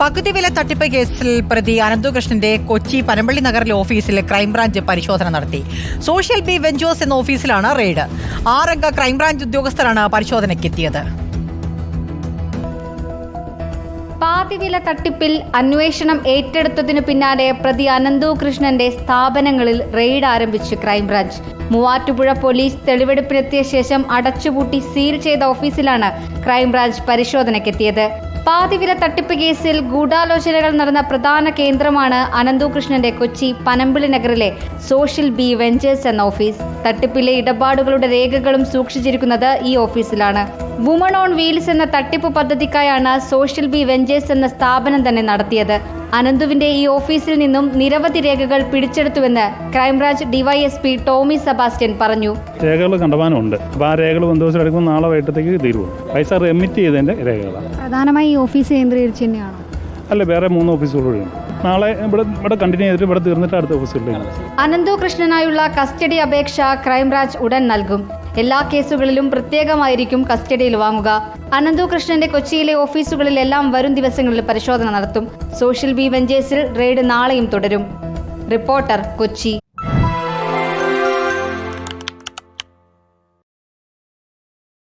പകുതി വില തട്ടിപ്പ് കേസിൽ പ്രതി അനന്തകൃഷ്ണന്റെ കൊച്ചി പനമ്പള്ളി നഗറിലെ ഓഫീസിൽ ക്രൈംബ്രാഞ്ച് പരിശോധന നടത്തി. സോഷ്യൽ ബി വെഞ്ചേഴ്സ് എന്ന ഓഫീസിലാണ് റെയ്ഡ്. ആറംഗ ക്രൈംബ്രാഞ്ച് ഉദ്യോഗസ്ഥരാണ് പരിശോധനയ്ക്കെത്തിയത്. പാതിവില തട്ടിപ്പിൽ അന്വേഷണം ഏറ്റെടുത്തതിനു പിന്നാലെ പ്രതി അനന്തു കൃഷ്ണന്റെ സ്ഥാപനങ്ങളിൽ റെയ്ഡ് ആരംഭിച്ച് ക്രൈംബ്രാഞ്ച്. മൂവാറ്റുപുഴ പോലീസ് തെളിവെടുപ്പിനെത്തിയ ശേഷം അടച്ചുപൂട്ടി സീൽ ചെയ്ത ഓഫീസിലാണ് ക്രൈംബ്രാഞ്ച് പരിശോധനയ്ക്കെത്തിയത്. പാതിവില തട്ടിപ്പ് കേസിൽ ഗൂഢാലോചനകൾ നടന്ന പ്രധാന കേന്ദ്രമാണ് അനന്തുകൃഷ്ണന്റെ കൊച്ചി പനമ്പിളി നഗറിലെ സോഷ്യൽ ബി വെഞ്ചേഴ്സ് എന്ന ഓഫീസ്. തട്ടിപ്പിലെ ഇടപാടുകളുടെ രേഖകളും സൂക്ഷിച്ചിരിക്കുന്നത് ഈ ഓഫീസിലാണ്. വുമൺ ഓൺ വീൽസ് എന്ന തട്ടിപ്പ് പദ്ധതിക്കായാണ് സോഷ്യൽ ബി വെഞ്ചേഴ്സ് എന്ന സ്ഥാപനം തന്നെ നടത്തിയത്. അനന്തുവിന്റെ ഈ ഓഫീസിൽ നിന്നും നിരവധി രേഖകൾ പിടിച്ചെടുത്തുവെന്ന് crime branch DYSP Tomy Sebastian പറഞ്ഞു. രേഖകൾ കണ്ടമാനമുണ്ട്. അപ്പോൾ ആ രേഖകൾ ബന്ധുവസം എടുക്കുമ്പോൾ നാളെ വൈകിട്ടത്തേക്ക് തീരുവോ പൈസ റെമിറ്റ് ചെയ്തതിന്റെ രേഖകളാണ് പ്രധാനമായി ഈ ഓഫീസ് കേന്ദ്രീകരിച്ച് തന്നെയാണോ? അല്ല വേറെ മൂന്ന് ഓഫീസുകളുണ്ട് നാളെ ഇവിടെ ഇവിടെ കണ്ടിന്യൂ ചെയ്തിട്ട് ഇവിടെ തീർന്നിട്ട് അടുത്ത ഓഫീസുകളിലേക്ക് അനന്തു കൃഷ്ണനായുള്ള കസ്റ്റഡി അപേക്ഷ ക്രൈംബ്രാഞ്ച് ഉടൻ നൽകും. എല്ലാ കേസുകളിലും പ്രത്യേകമായിരിക്കും കസ്റ്റഡിയിൽ വാങ്ങുക. അനന്തു കൃഷ്ണന്റെ കൊച്ചിയിലെ ഓഫീസുകളിലെല്ലാം വരും ദിവസങ്ങളിൽ പരിശോധന നടത്തും. സോഷ്യൽ ബി വെഞ്ചേഴ്സിൽ റെയ്ഡ് നാളെയും തുടരും. റിപ്പോർട്ടർ കൊച്ചി.